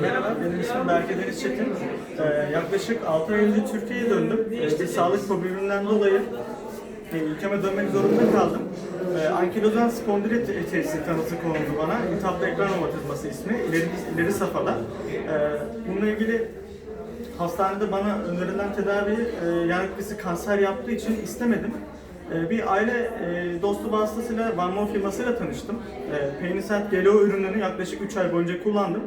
Merhaba, benim ismim Berke Deniz Çetin. Ee, yaklaşık 6 ay önce Türkiye'ye döndüm. Ee, bir sağlık problemimden dolayı e, ülkeme dönmek zorunda kaldım. Ee, ankilozan spondilit teşhisi tanısı konuldu bana. İltihaplı ekran romatizması ismi, ileri, ileri safhada. Ee, bununla ilgili hastanede bana önerilen tedavi e, besi kanser yaptığı için istemedim. E, bir aile e, dostu vasıtasıyla Van Moor firmasıyla tanıştım. E, Peynisent GLO ürünlerini yaklaşık 3 ay boyunca kullandım.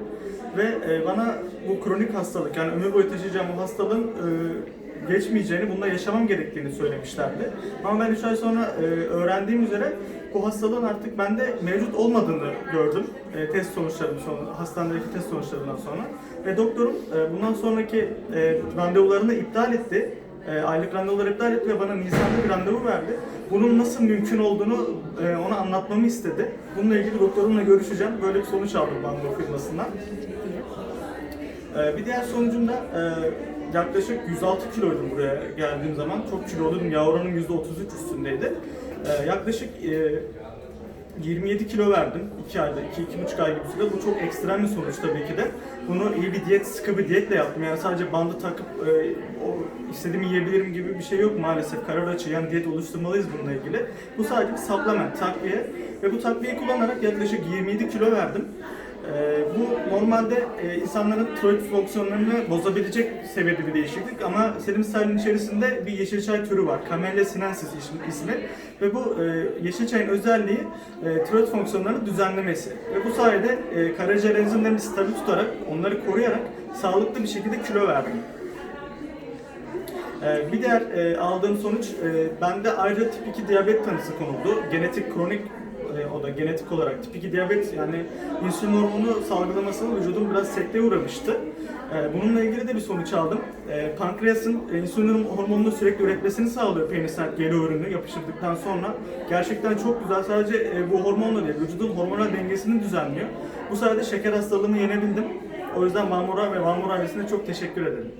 Ve e, bana bu kronik hastalık yani ömür boyu taşıyacağım bu hastalığın e, geçmeyeceğini, bunda yaşamam gerektiğini söylemişlerdi. Ama ben 3 ay sonra öğrendiğim üzere bu hastalığın artık bende mevcut olmadığını gördüm. Test sonuçlarım sonra, hastanedeki test sonuçlarından sonra. Ve doktorum bundan sonraki randevularını iptal etti. E, aylık randevuları iptal etti ve bana Nisan'da bir randevu verdi. Bunun nasıl mümkün olduğunu e, ona anlatmamı istedi. Bununla ilgili doktorumla görüşeceğim. Böyle bir sonuç aldım Bango firmasından. Ee, bir diğer sonucum da e, yaklaşık 106 kiloydum buraya geldiğim zaman. Çok kiloluydum. Yavrunun %33 üstündeydi. Ee, yaklaşık e, 27 kilo verdim 2 ayda, 2-2,5 ay gibi sürede. Bu çok ekstrem bir sonuç tabii ki de. Bunu iyi bir diyet, sıkı bir diyetle yaptım. Yani sadece bandı takıp e, o istediğimi yiyebilirim gibi bir şey yok maalesef. Karar açı, yani diyet oluşturmalıyız bununla ilgili. Bu sadece bir supplement, takviye. Ve bu takviyeyi kullanarak yaklaşık 27 kilo verdim. Ee, bu normalde e, insanların tiroid fonksiyonlarını bozabilecek seviyede bir değişiklik ama Selim Say'ın içerisinde bir yeşil çay türü var. Camellia sinensis ismi, ve bu e, yeşil çayın özelliği e, tiroid fonksiyonlarını düzenlemesi ve bu sayede e, karaciğer enzimlerini stabil tutarak, onları koruyarak sağlıklı bir şekilde kilo verdim. Ee, Bir diğer e, aldığım sonuç, e, bende ayrıca tip 2 diyabet tanısı konuldu. Genetik, kronik e, o da genetik olarak tip 2 diyabet yani insülin hormonu salgılamasının vücudum biraz sekteye uğramıştı. E, Bununla ilgili de bir sonuç aldım. E, Pankreasın insülin hormonunu sürekli üretmesini sağlıyor penisil geri ürünü yapıştırdıktan sonra. Gerçekten çok güzel. Sadece e, bu hormonla değil, vücudun hormonal dengesini düzenliyor. Bu sayede şeker hastalığımı yenebildim. O yüzden Marmora ve Marmora ailesine çok teşekkür ederim.